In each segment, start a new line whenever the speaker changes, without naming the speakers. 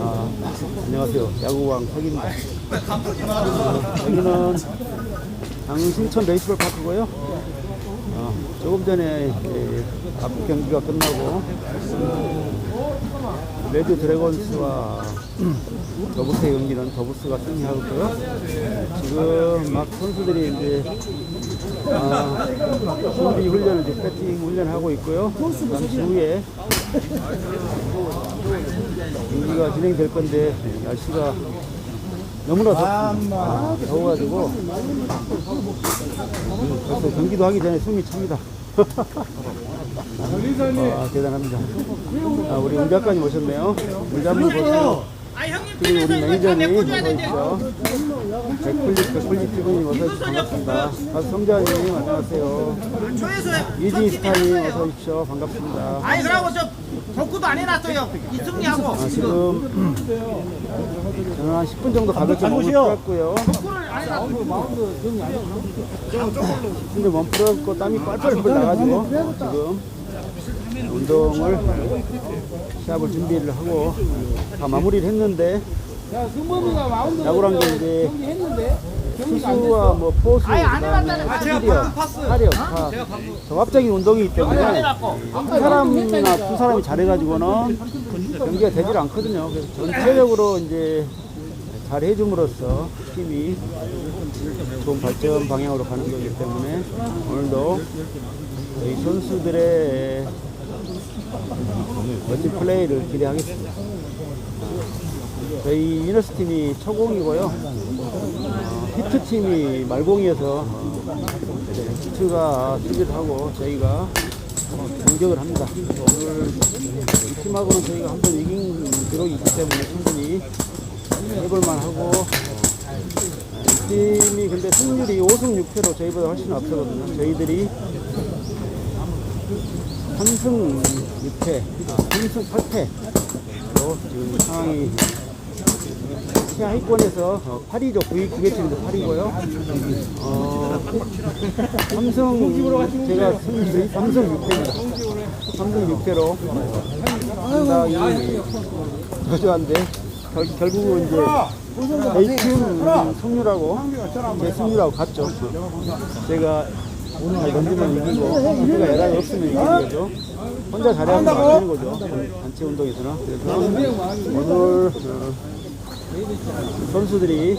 아, 안녕하세요. 야구왕. 어, 여기는 당신천 베이스볼 파크고요. 어, 조금 전에 예, 앞 경기가 끝나고 레드 드래곤스와 더부스의 경기는 더부스가 승리하고 있고요. 지금 막 선수들이 이제 아, 준비 훈련을 이제 배팅 훈련하고 있고요. 잠시 후에 경기가 진행될 건데 날씨가 너무나 덥, 아, 더워가지고 음, 벌써 경기도 하기 전에 숨이 찹니다. 아, 대단합니다. 아, 우리 문 작가님 오셨네요. 문자 한번 보세요.
아 형님
그리고 우리 매니저님
메꿔줘야
어서
된대요.
오십시오. 백플립, 백플립 TV님 어서 오십시오. 반갑습니다. 가수 성자님 안녕하세요.
조회수
이지 스타님 어서 오십시오. 반갑습니다.
아니 그러고 저 복구도 안 해놨어요. 이승리하고
아, 지금 저는 한 10분 정도 가볍게 몸을 풀었고요.
복구를 안 해놨어.
근데 몸 풀었고 땀이 뻘뻘뻘 나가지고 지금 운동을 시합을 준비를 하고 다 마무리를 했는데 야구란 게 이제 투수와 뭐 포수 그다음에 타격, 타력 다 종합적인 운동이기 때문에 한 사람이나 두 사람이 잘해가지고는 경기가 되질 않거든요. 그래서 전체적으로 이제 잘 해줌으로써 팀이 좋은 발전 방향으로 가는 거기 때문에 오늘도 저희 선수들의 멋진 플레이를 기대하겠습니다. 저희 위너스 팀이 초공이고요. 어, 히트 팀이 말공이어서 어, 히트가 수비를 하고 저희가 공격을 합니다. 오늘 이 팀하고는 저희가 한 번 이긴 기록이 있기 때문에 충분히 해볼만 하고 이 팀이 근데 승률이 5승 6패로 저희보다 훨씬 앞서거든요. 저희들이 3승 6패, 아, 3승 8패로 지금 상황이 최 하위권에서 어, 8위죠. 9위, 9개 팀도 8위고요. 어, 삼성, 제가 승률이 3승 6패입니다. 3승 6패로 상당히 저조한데 결, 결국은 이제 A팀 승률하고 제 승률하고 같죠. 제가 잘 던지면 이기고 상대가 에라이 없으면 이기는 거죠. 혼자 잘하면 안 되는 거죠. 단체 운동에서는. 그래서 오늘 어, 선수들이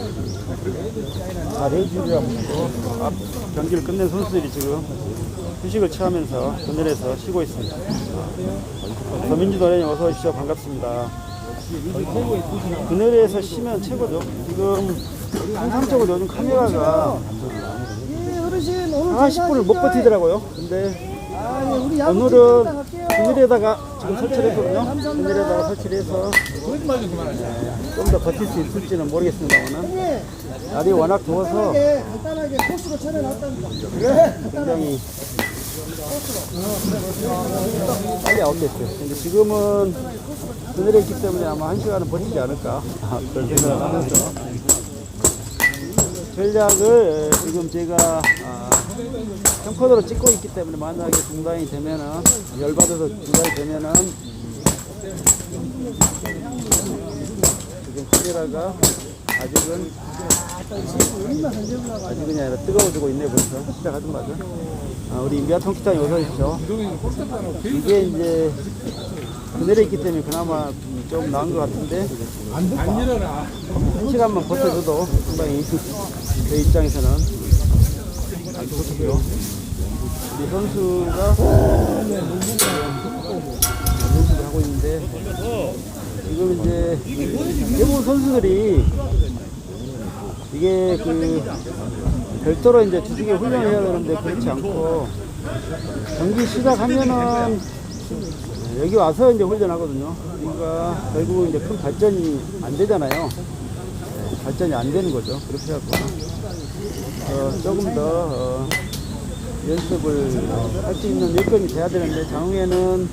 잘 해주리라고 믿고 앞 경기를 끝낸 선수들이 지금 휴식을 취하면서 그늘에서 쉬고 있습니다. 서민주 도련님 어서 오십시오. 반갑습니다. 그늘에서 쉬면 최고죠. 지금 한상적으로 요즘 카메라가
예, 어르신 오늘
40분을 못 버티더라고요. 근데
아, 예,
오늘은. 그늘에다가 지금 설치를 했거든요. 그늘에다가 설치를 해서 좀더 버틸 수 있을지는 모르겠습니다만은
예,
날이 워낙 더워서
예, 간단하게 코스로 차려놨답니다.
굉장히 빨리 아웃됐어요. 근데 지금은 그늘에 있기 때문에 아마 한 시간은 버티지 않을까 아, 그런 생각을 하면서 전략을 지금 제가 아, 캠코더로 찍고 있기 때문에 만약에 중단이 되면은 열받아서 중단이 되면은 지금 카메라가 아직은 아직은 아니라 뜨거워지고 있네 벌써. 시작하자마자 아, 우리 미아 통기장이 어서 오십시오 이게 이제 그늘에 있기 때문에 그나마 좀 나은 것 같은데. 한 시간만 버텨줘도 상당히 제 입장에서는 아주 좋고요 우리 선수가 연습을 하고 있는데 지금 이제 대부분 선수들이 이게 그 별도로 이제 주중에 훈련을 해야 되는데 그렇지 않고 경기 시작하면은 여기 와서 이제 훈련하거든요. 그러니까 결국은 이제 큰 발전이 안 되잖아요. 네, 발전이 안 되는 거죠. 그렇게 해갖고 어, 조금 더 어, 연습을 할 수 있는 여건이 돼야 되는데 장흥에는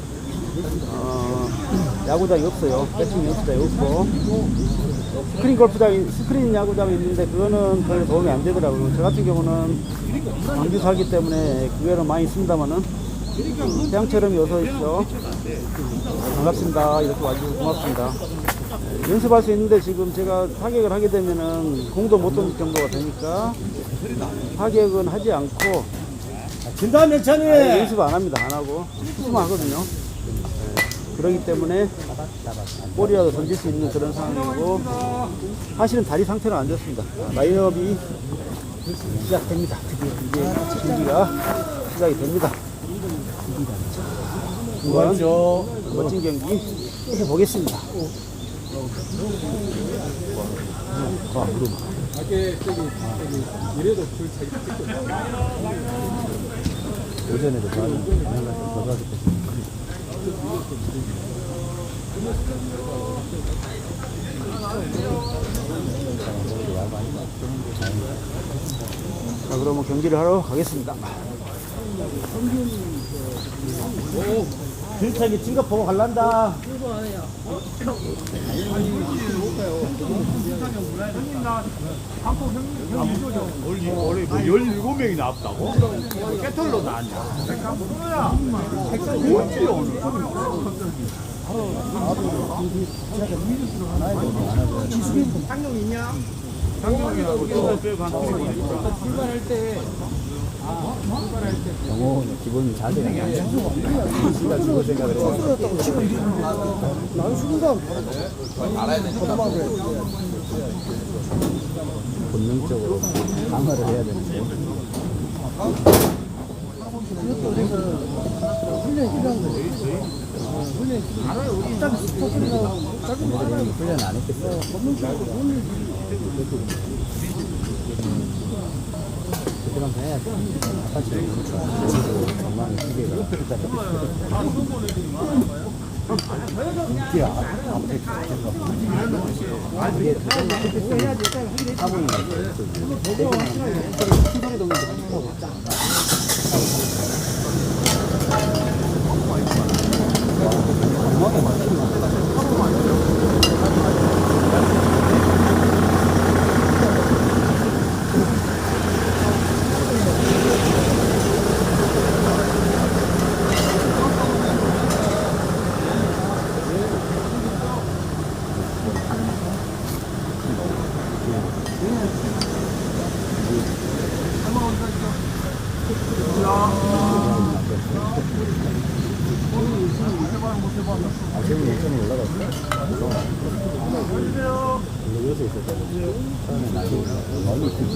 어, 야구장이 없어요. 배팅 연습장이 없고 스크린 골프장이 스크린 야구장이 있는데 그거는 별로 도움이 안 되더라고요. 저 같은 경우는 광주 살기 때문에 그거는 많이 씁니다만은 태양처럼 어서 오십시오. 반갑습니다. 이렇게 와주셔서 고맙습니다. 네, 연습할 수 있는데 지금 제가 타격을 하게 되면은 공도 못 던질 정도가 되니까 타격은 하지 않고
진단 괜찮니?
아예 연습 안 합니다. 안 하고 수만 하거든요. 네, 그렇기 때문에 볼이라도 던질 수 있는 그런 상황이고 사실은 다리 상태는 안 좋습니다. 라인업이 시작됩니다. 드디어 이제 경기가 시작이 됩니다. 한번 멋진 경기 해보겠습니다. 아, 무릎. 오전에도 좋아하는 자, 그러면 경기를 하러 가겠습니다.
길차기 찐거 보고 갈란다.
원래 원래 뭐 17명이 나왔다고? 깨털로 나왔냐? 오늘?
또영 호는 기본 자세가 시가 죽을 생각을
순간
본능적으로 강화를 해야 되는데
이것도 훈련이 필요한 거지. 어, 훈련이 필요해. 우리 딱 스포츠나 작은 거 하나
훈련 안 했겠어요. 큼 해야지. 아파트 전망이 시계가 이게 앞에 이게 사본이 신소리 동네 아, 지금 예전에 올라갔어. 원래 여기서 있었잖아. 처음에 나중에 멀리 구두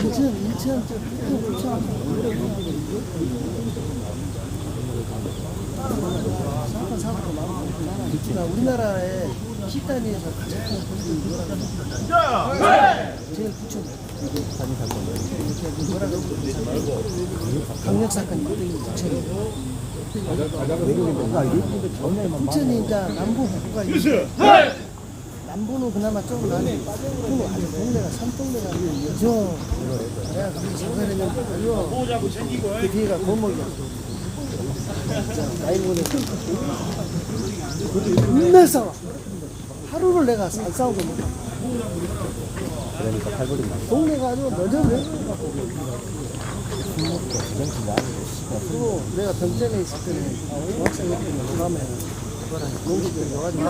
인천, 인천, 저 부천. 사건 사고가 많고 그러니까 우리나라의 식단위에서 가장 큰 곳이 뭐라고 제일
사건.
뭐라고 강력
아, 전에만
부천이 이제 남부 북부가 남부는 그나마 조금 나는데 아주 동네가 산동네가 저 내가 거기 생활했는데 그 뒤에가 고목이야 나이 먹는 맨날 싸워 하루를 내가 안 싸우고 못 가.
그러니까 팔벌이 나.
동네가 아주 너저왜 그리고 내가 병전에 있을 때는 중학생 때는 그다음에 농구들 와가지고.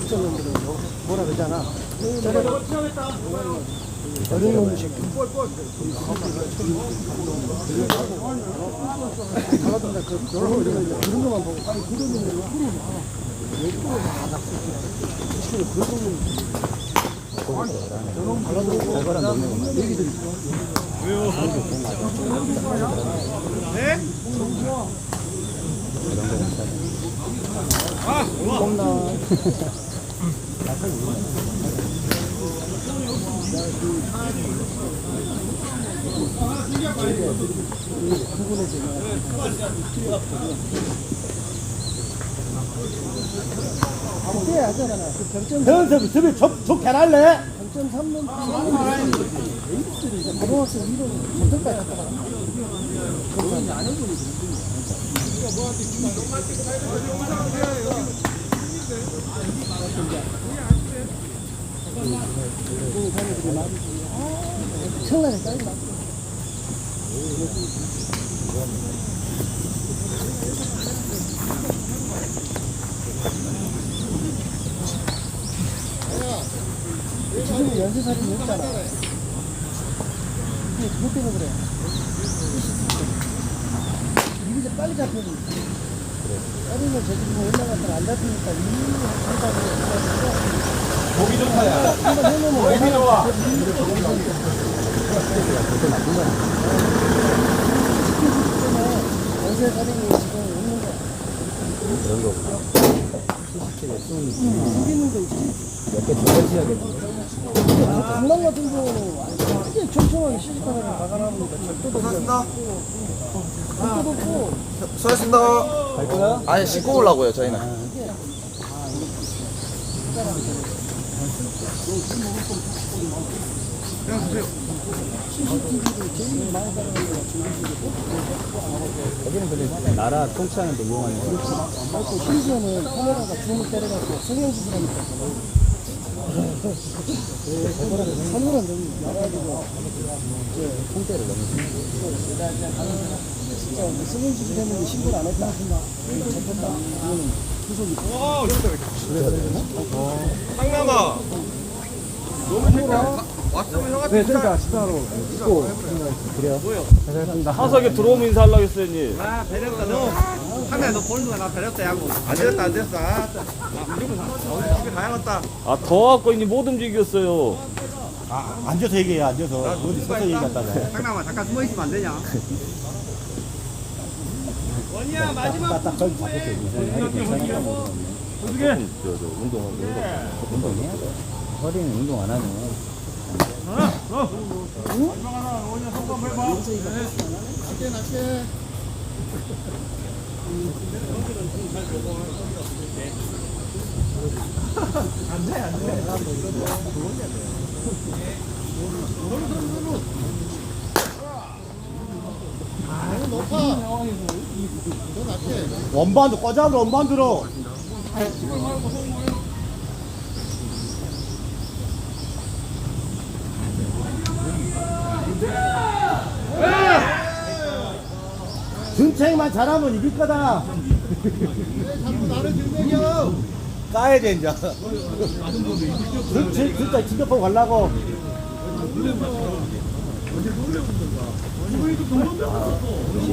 부천놈들은 뭐- 뭐라 그러잖아. 저래 어린 놈의 새끼 그 그런 거 그런 것만 보고 왜 그러냐 왜 그러냐 낙서 지금 그런 놈
팔벌한 동네가
얘기들이 그때 하잖아 그 병점
현섭이 섭이 좋게 할래?
점삼년 에이스들이 고등학생 이런 점점까지 갔다가 공이 사람들이 많이 아, 청란에 쌓인다. 지금 연쇄 살인이 없잖아. 이게 그것 때문에 그래. 이제 빨리 잡혀야 돼. 어린을 저지르고 올라갔다가 안 잡히니까 이 한다고 보기 좋다야. 한번 해놓으면 보기 좋아. 연쇄 살인이 지금 없는 거야. 그런 거구나. 죽이는 거 있지. 강남 같은 경우는 완전히 촘촘하게 시식하다가 나가라니까 절도도 없고
수고하셨습니다. 갈 거야? 아니 씻고 오려고요 저희는.
나라 통치하는 데 이용하는
또 심지어는 카메라가 줌을 때려갖고 성형수술하니까 사물은 너무 나가지고 이제 공대를 너무 진짜 뭐 성형수술 했는데 신고를 안 했다 잡혔다 이거는 구속이
상남아.
네, 그러니까 식사하러 있고 그래요. 잘했습니다.
하석에 들어오면 인사하려고 했어요, 니.
아 배렸다 너 카메라 너 보는 거나 배렸다 야구 안 됐다 안 됐어 아, 아, 집에 가야겠다
아, 더워갖고 이제 못 움직였어요.
아, 앉아서 얘기해, 앉아서. 어디 서서 얘기한다가.
상남아 잠깐 숨어 있으면 안 되냐 원이야 마지막
딱 저기 잡을게. 이상하게 괜찮을까 모르겠네.
저, 저, 운동하고, 운동.
운동해야 돼. 허리는 운동 안 하면.
원반도 꺼자고 원반 들 어. 준책만 잘하면 이길 거다. 까야 돼 이제. 준책 진짜 진격하고 가려고.
이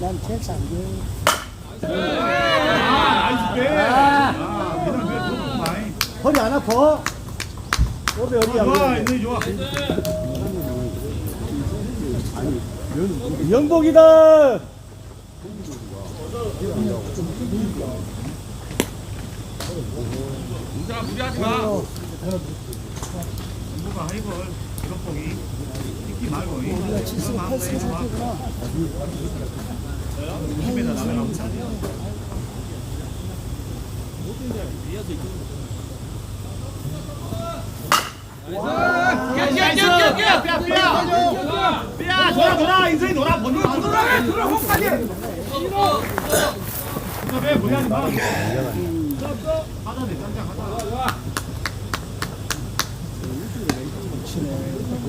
난 제일 장교
허리 안 아파? 오래 허리 안 아파. 영복이다.
우리가 7승 8승 상태구나
야 돌아 돌아. 인생이 돌아. 먼저 돌아 돌아 혹까지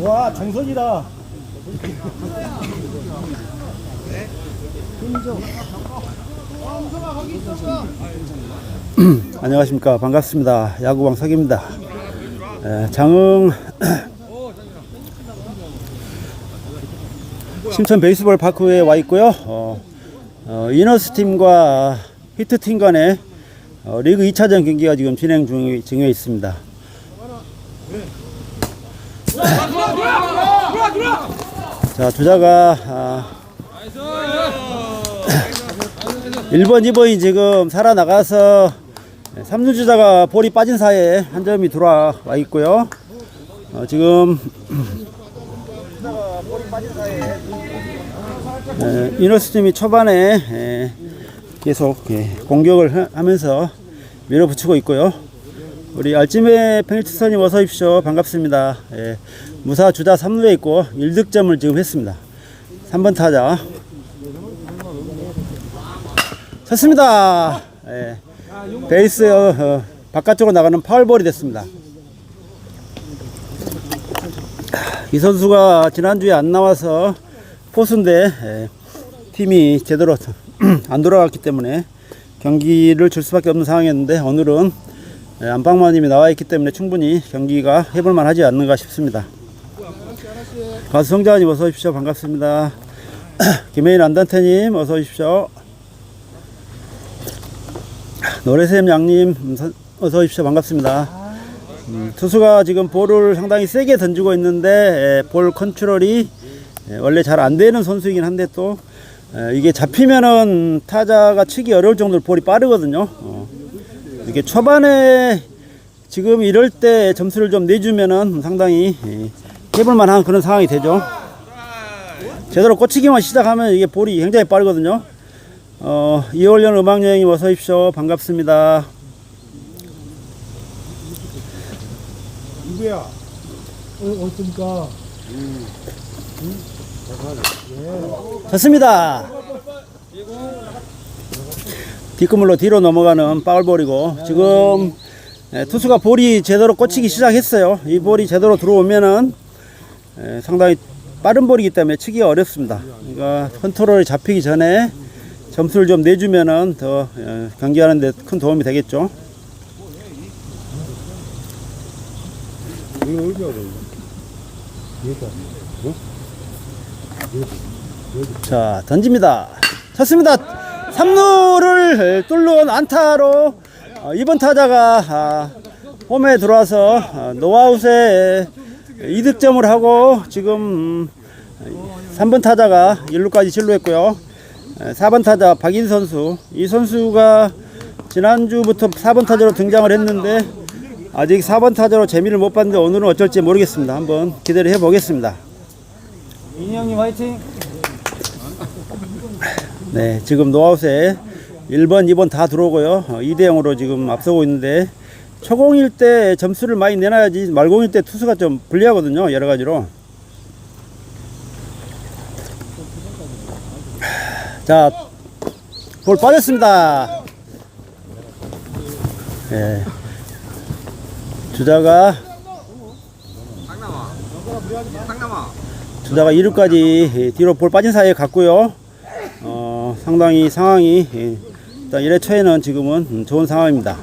와 정선이다.
안녕하십니까. 반갑습니다. 야구방 석입니다. 에, 장흥 심천 베이스볼 파크에 와 있고요. 어, 어, 이너스 팀과 히트 팀 간의 어, 리그 2차전 경기가 지금 진행 중, 중에 있습니다. 자, 주자가 아, 1번, 2번이 지금 살아나가서 3루 주자가 볼이 빠진 사이에 한 점이 들어와 있고요. 어, 지금 에, 이너스팀이 초반에 에, 계속 예, 공격을 하- 하면서 밀어붙이고 있고요. 우리 알찜의 페니트선님 어서 오십시오. 반갑습니다. 예, 무사 주자 3루에 있고 1득점을 지금 했습니다. 3번 타자. 쳤습니다. 예, 베이스 어, 어, 바깥쪽으로 나가는 파울볼이 됐습니다. 이 선수가 지난주에 안 나와서 포수인데 예, 팀이 제대로 안 돌아갔기 때문에 경기를 줄 수밖에 없는 상황이었는데 오늘은 예, 안방마님이 나와 있기 때문에 충분히 경기가 해볼만 하지 않는가 싶습니다. 가수 성자님 어서 오십시오. 반갑습니다. 김혜인 안단태님 어서 오십시오. 노래샘 양님 어서 오십시오. 반갑습니다. 음, 투수가 지금 볼을 상당히 세게 던지고 있는데 에, 볼 컨트롤이 에, 원래 잘 안 되는 선수이긴 한데 또 에, 이게 잡히면은 타자가 치기 어려울 정도로 볼이 빠르거든요. 어. 이렇게 초반에 지금 이럴 때 점수를 좀 내주면은 상당히 에, 해볼 만한 그런 상황이 되죠. 제대로 꽂히기만 시작하면 이게 볼이 굉장히 빠르거든요. 어, 이월년 음악여행이 어서 오십시오. 반갑습니다.
누구야? 어, 어떻습니까?
좋습니다. 뒷그물로 뒤로 넘어가는 파울볼이고 지금 에, 투수가 볼이 제대로 꽂히기 시작했어요. 이 볼이 제대로 들어오면은 에, 상당히 빠른 볼이기 때문에 치기가 어렵습니다. 그러니까 컨트롤이 잡히기 전에 점수를 좀 내주면은 더 에, 경기하는 데 큰 도움이 되겠죠. 자 던집니다 쳤습니다 3루를 뚫는 안타로 어, 이번 타자가 아, 홈에 들어와서 아, 노아웃에 2득점을 하고 지금 음, 3번 타자가 1루까지 진루했고요. 4번 타자 박인 선수. 이 선수가 지난주부터 4번 타자로 등장을 했는데 아직 4번 타자로 재미를 못 봤는데 오늘은 어쩔지 모르겠습니다. 한번 기대를 해보겠습니다.
인형님 화이팅!
네, 지금 노아웃에 1번, 2번 다 들어오고요. 어, 2대 0으로 지금 앞서고 있는데 초공일 때 점수를 많이 내놔야지 말공일 때 투수가 좀 불리하거든요. 여러 가지로. 자, 볼 빠졌습니다. 예. 주자가 주자가 2루까지 뒤로 볼 빠진 사이에 갔고요. 어, 상당히 상황이 예, 일단 1회 초에는 지금은 음, 좋은 상황입니다.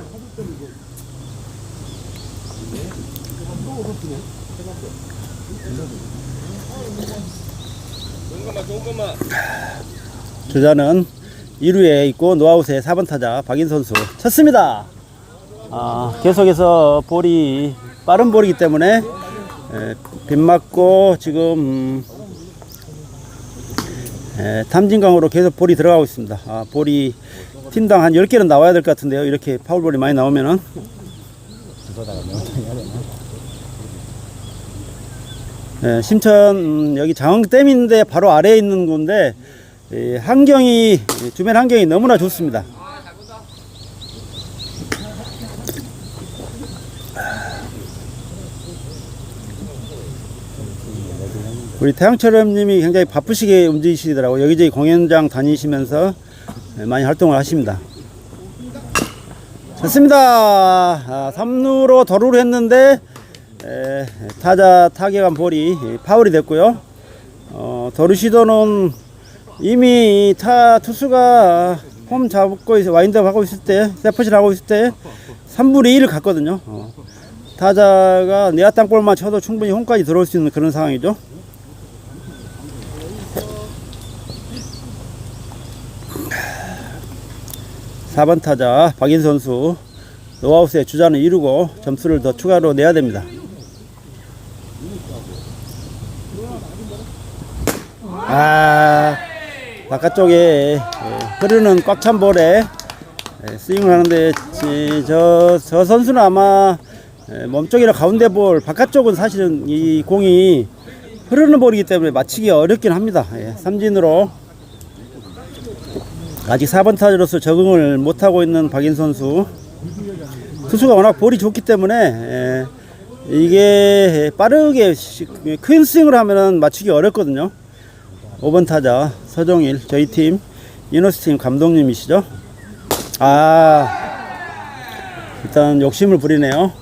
주자는 2루에 있고 노아웃의 4번 타자 박인 선수 쳤습니다. 아, 계속해서 볼이 빠른 볼이기 때문에 에, 빗 맞고 지금 음, 에, 탐진강으로 계속 볼이 들어가고 있습니다. 아, 볼이 팀당 한 10개는 나와야 될 것 같은데요. 이렇게 파울볼이 많이 나오면은. 예, 심천 음, 여기 장흥댐인데 바로 아래에 있는 건데 이 환경이 주변 환경이 너무나 좋습니다. 우리 태양철음님이 굉장히 바쁘시게 움직이시더라고요. 여기저기 공연장 다니시면서 많이 활동을 하십니다. 좋습니다. 아, 3루로 도루를 했는데 에, 타자 타격한 볼이 파울이 됐고요. 어, 도루 시도는 이미 타 투수가 홈 잡고 있, 와인드업 하고 있을 때, 세퍼실 하고 있을 때 3분의 1을 갔거든요. 어, 타자가 내야 땅볼만 쳐도 충분히 홈까지 들어올 수 있는 그런 상황이죠. 4번 타자 박인 선수 노아웃의 주자는 이루고 점수를 더 추가로 내야 됩니다. 아 바깥쪽에 예, 흐르는 꽉 찬 볼에 예, 스윙을 하는데 지- 저, 저 선수는 아마 예, 몸쪽이나 가운데 볼 바깥쪽은 사실은 이 공이 흐르는 볼이기 때문에 맞히기 어렵긴 합니다. 예, 삼진으로 아직 4번 타자로서 적응을 못하고 있는 박인 선수 투수가 워낙 볼이 좋기 때문에 예, 이게 빠르게 시- 큰 스윙을 하면은 맞추기 어렵거든요. 5번 타자 서종일 저희 팀 이너스팀 감독님이시죠. 아 일단 욕심을 부리네요.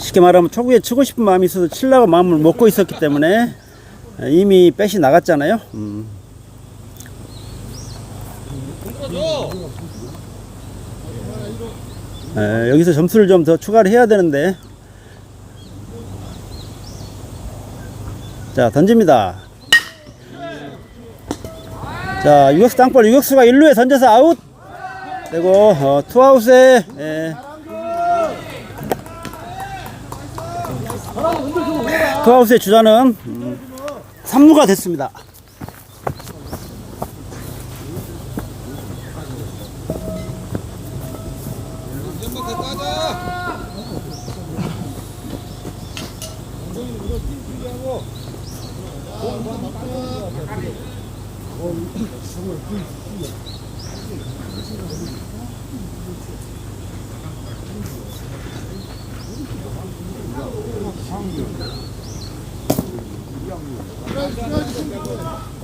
쉽게 말하면 초구에 치고 싶은 마음이 있어서 칠라고 마음을 먹고 있었기 때문에 이미 빼시 나갔잖아요. 음. 에, 여기서 점수를 좀 더 추가를 해야 되는데 자 던집니다 자 유격수 땅볼 유격수가 1루에 던져서 아웃 그리고 어, 투아웃에 예. 크하우스의 주자는 삼루가 됐습니다.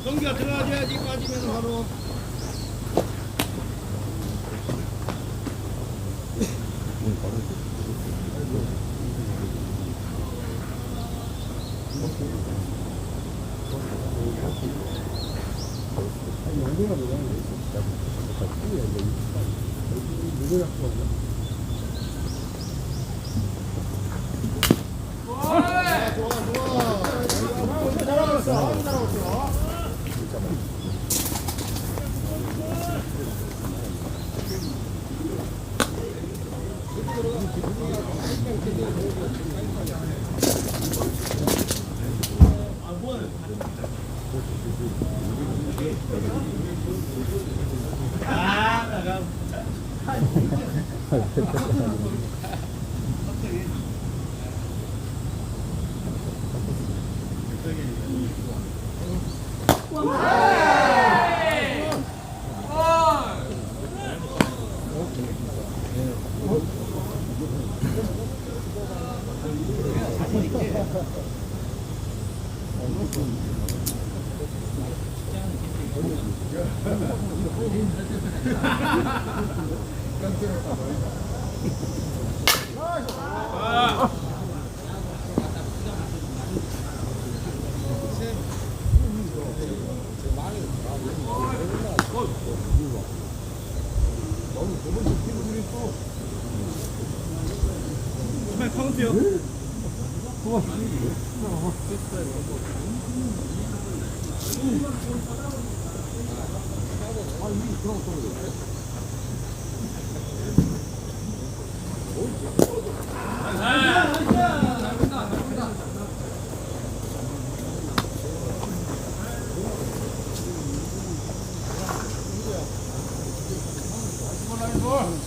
넘겨 들어가야지 빠지면 바로. 아, 나가. 어. 볼.